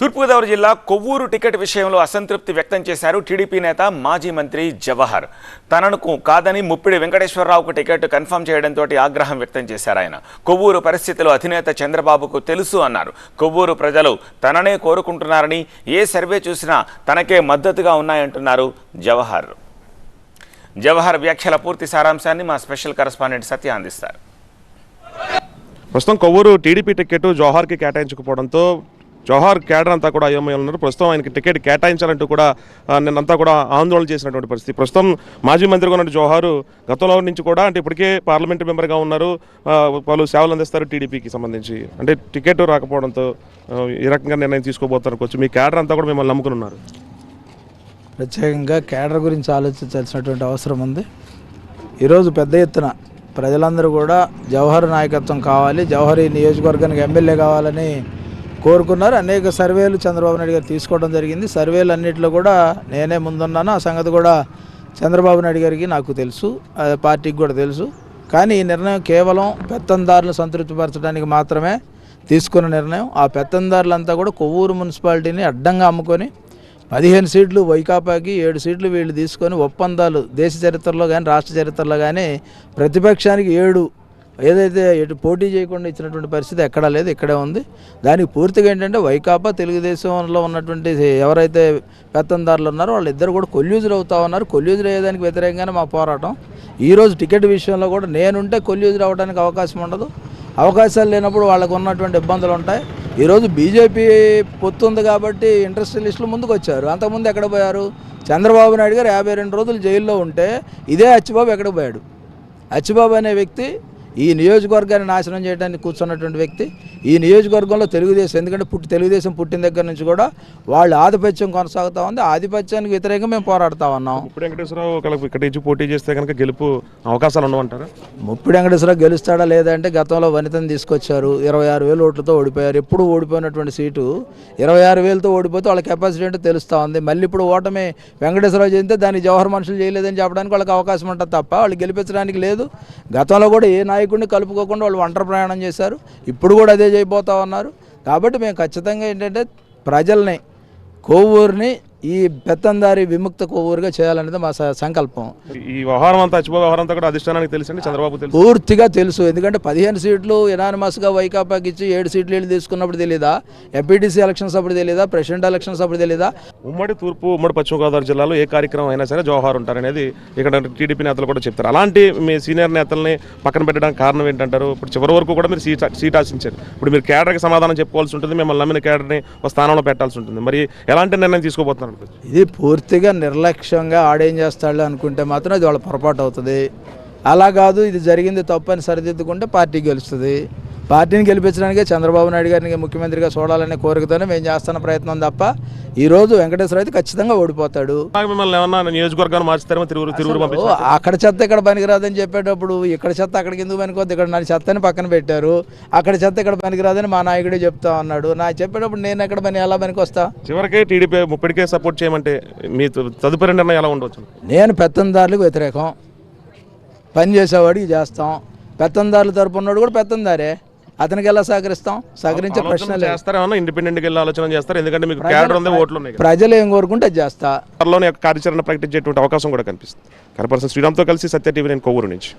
తూర్పుగోదావరి జిల్లా కొవ్వూరు టికెట్ విషయంలో అసంతృప్తి వ్యక్తం చేశారు టీడీపీ నేత మాజీ మంత్రి జవహర్. తనను కాదని ముప్పిడి వెంకటేశ్వరరావుకు టికెట్ కన్ఫర్మ్ చేయడంతో ఆగ్రహం వ్యక్తం చేశారు ఆయన. కొవ్వూరు పరిస్థితులు అధినేత చంద్రబాబుకు తెలుసు అన్నారు. కొవ్వూరు ప్రజలు తననే కోరుకుంటున్నారని ఏ సర్వే చూసినా తనకే మద్దతుగా ఉన్నాయంటున్నారు జవహర్. జవహర్ వ్యాఖ్యల పూర్తి సారాంశాన్ని మా స్పెషల్ కరస్పాండెంట్ సత్య అందిస్తారు. ప్రస్తుతం కొవ్వూరు టీడీపీ టికెట్ జవహర్కి కేటాయించకపోవడంతో జోహార్ కేడర్ అంతా కూడా అయోమయంలో ఉన్నారు. ప్రస్తుతం ఆయనకి టికెట్ కేటాయించాలంటూ కూడా నిన్నంతా కూడా ఆందోళన చేసినటువంటి పరిస్థితి. ప్రస్తుతం మాజీ మంత్రిగా ఉన్న జోహారు గతంలో నుంచి కూడా అంటే ఇప్పటికే పార్లమెంట్ మెంబర్గా ఉన్నారు. పలు సేవలు అందిస్తారు టీడీపీకి సంబంధించి. అంటే టికెట్ రాకపోవడంతో ఈ రకంగా నిర్ణయం తీసుకోబోతారు కొంచెం మీ కేడర్ అంతా కూడా మిమ్మల్ని నమ్ముకుని ఉన్నారు. ప్రత్యేకంగా కేడర్ గురించి ఆలోచించాల్సినటువంటి అవసరం ఉంది. ఈరోజు పెద్ద ఎత్తున ప్రజలందరూ కూడా జవహర్ నాయకత్వం కావాలి జవహర్ ఈ నియోజకవర్గానికి ఎమ్మెల్యే కావాలని కోరుకున్నారు. అనేక సర్వేలు చంద్రబాబు నాయుడు గారు తీసుకోవడం జరిగింది. సర్వేలు అన్నింటిలో కూడా నేనే ముందున్నాను. ఆ సంగతి కూడా చంద్రబాబు నాయుడు గారికి నాకు తెలుసు. పార్టీకి కూడా తెలుసు. కానీ ఈ నిర్ణయం కేవలం పెత్తందారులు సంతృప్తిపరచడానికి మాత్రమే తీసుకున్న నిర్ణయం. ఆ పెత్తందారులంతా కూడా కొవ్వూరు మున్సిపాలిటీని అడ్డంగా అమ్ముకొని పదిహేను సీట్లు వైకాపాకి ఏడు సీట్లు వీళ్ళు తీసుకొని ఒప్పందాలు దేశ చరిత్రలో కానీ రాష్ట్ర చరిత్రలో కానీ ప్రతిపక్షానికి ఏడు ఏదైతే ఎటు పోటీ చేయకుండా ఇచ్చినటువంటి పరిస్థితి ఎక్కడా లేదు ఇక్కడే ఉంది. దానికి పూర్తిగా ఏంటంటే వైకాపా తెలుగుదేశంలో ఉన్నటువంటి ఎవరైతే పెత్తందారులు ఉన్నారో వాళ్ళిద్దరు కూడా కొల్యూజులు అవుతా ఉన్నారు. కొల్యూజులు అయ్యేదానికి వ్యతిరేకంగానే మా పోరాటం. ఈరోజు టికెట్ విషయంలో కూడా నేనుంటే కొల్యూజులు అవ్వడానికి అవకాశం ఉండదు. అవకాశాలు లేనప్పుడు వాళ్ళకు ఉన్నటువంటి ఇబ్బందులు ఉంటాయి. ఈరోజు బీజేపీ పొత్తు ఉంది కాబట్టి ఇండస్ట్రియలిస్టులు ముందుకు వచ్చారు. అంతకుముందు ఎక్కడ పోయారు? చంద్రబాబు నాయుడు గారు యాభై రెండు రోజులు జైల్లో ఉంటే ఇదే అచ్చిబాబు ఎక్కడ పోయాడు? అచ్చిబాబు అనే వ్యక్తి ఈ నియోజకవర్గాన్ని నాశనం చేయడానికి కూర్చున్నటువంటి వ్యక్తి ఈ నియోజకవర్గంలో తెలుగుదేశం ఎందుకంటే పుట్టి తెలుగుదేశం పుట్టిన దగ్గర నుంచి కూడా వాళ్ళ ఆధిపత్యం కొనసాగుతూ ఉంది. ఆధిపత్యానికి వ్యతిరేకంగా మేము పోరాడుతూ ఉన్నాం. ఇప్పుడు వెంకటేశ్వరరావు ఇక్కడ నుంచి పోటీ చేస్తే కనుక గెలుపు అవకాశాలు ఉండవంటారా? ముప్పిడి వెంకటేశ్వరరావు గెలుస్తాడా లేదంటే గతంలో వనితను తీసుకొచ్చారు. ఇరవై ఆరు వేలు ఓట్లతో ఓడిపోయారు. ఎప్పుడు ఓడిపోయినటువంటి సీటు ఇరవై ఆరు వేలతో ఓడిపోతే వాళ్ళ కెపాసిటీ ఏంటో తెలుస్తూ ఉంది. మళ్ళీ ఇప్పుడు ఓటమి వెంకటేశ్వరరావు చేస్తే దాన్ని జవహర్ మనుషులు చేయలేదని చెప్పడానికి వాళ్ళకి అవకాశం ఉంటుంది తప్ప వాళ్ళు గెలిపించడానికి లేదు. గతంలో కూడా ఏ నాయకుడిని కలుపుకోకుండా వాళ్ళు ఒంటరి ప్రయాణం చేశారు. ఇప్పుడు కూడా అదే చేయబోతా ఉన్నారు. కాబట్టి మేము ఖచ్చితంగా ఏంటంటే ప్రజల్ని కోవూరుని ఈ పెత్తందారి విముక్త కోవూరుగా చేయాలనేది మా సంకల్పం. ఈ వ్యవహారం అంతా వ్యవహారం అంతా కూడా అధిష్టానానికి తెలుసండి చంద్రబాబు తెలుసు. పూర్తిగా తెలుసు. ఎందుకంటే పదిహేను సీట్లు ఎనానిమస్గా వైకాపాకి ఇచ్చి ఏడు సీట్లు వీళ్ళు తీసుకున్నప్పుడు తెలీదా? ఎంపీటీసీ ఎలక్షన్స్ అప్పుడు తెలీదా? ప్రెసిడెంట్ ఎలక్షన్స్ అప్పుడు తెలీదా? ఉమ్మడి తూర్పు ఉమ్మడి పశ్చిమ గోదావరి జిల్లాలో ఏ కార్యక్రమం అయినా సరే జవహర్ ఉంటారనేది ఇక్కడ టీడీపీ నేతలు కూడా చెప్తారు. అలాంటి మీ సీనియర్ నేతల్ని పక్కన పెట్టడానికి కారణం ఏంటంటారు? ఇప్పుడు చివరి వరకు కూడా మీరు సీట్ సీట్ ఆశించారు. ఇప్పుడు మీరు కేడర్కి సమాధానం చెప్పుకోవాల్సి ఉంటుంది మిమ్మల్ని నమ్మిన కేడర్ని ఒక స్థానంలో పెట్టాల్సి ఉంటుంది. మరి ఎలాంటి నిర్ణయం తీసుకోబోతున్నారు? ఇది పూర్తిగా నిర్లక్ష్యంగా ఆడేం చేస్తాడు అనుకుంటే మాత్రం అది వాళ్ళ పొరపాటు అవుతుంది. అలా కాదు ఇది జరిగింది తప్పని సరిదిద్దుకుంటే పార్టీ గెలుస్తుంది. పార్టీని గెలిపించడానికే చంద్రబాబు నాయుడు గారిని ముఖ్యమంత్రిగా చూడాలనే కోరికతోనే మేము చేస్తున్న ప్రయత్నం తప్ప ఈరోజు వెంకటేశ్వర అయితే ఖచ్చితంగా ఓడిపోతాడు. అక్కడ చెత్త ఇక్కడ పనికిరాదని చెప్పేటప్పుడు ఇక్కడ చెత్త అక్కడికి ఎందుకు పనికొద్ది ఇక్కడ నా చెత్తని పక్కన పెట్టారు. అక్కడ చెత్త ఇక్కడ పనికిరాదని మా నాయకుడే చెప్తా ఉన్నాడు. నా చెప్పేటప్పుడు నేను ఎక్కడ పని ఎలా పనికి వస్తా? చివరికి టీడీపీ ముప్పటికే సపోర్ట్ చేయమంటే మీ తదుపరి నిర్ణయం ఎలా ఉండవచ్చు నేను పెత్తందారులకు వ్యతిరేకం. పని చేసేవాడికి చేస్తాం. పెత్తందారుల తరపు ఉన్నాడు కూడా పెత్తందారే. అతనికి ఎలా సహకరిస్తాం? సహకరించే ప్రశ్న చేస్తారేమన్నా ఇండిపెండెంట్ వెళ్ళి ఆలోచన చేస్తారు? ఎందుకంటే మీకు కేడర్ ఉంది ఓట్లు ఉన్నాయి. ప్రజలు ఏం కోరుకుంటే చేస్తా. త్వరలోనే కార్యాచరణ ప్రకటించేటువంటి అవకాశం కూడా కనిపిస్తుంది. కనపర్సన్ శ్రీరామ్తో కలిసి సత్య టీవీ నేను కొవ్వూరు నుంచి.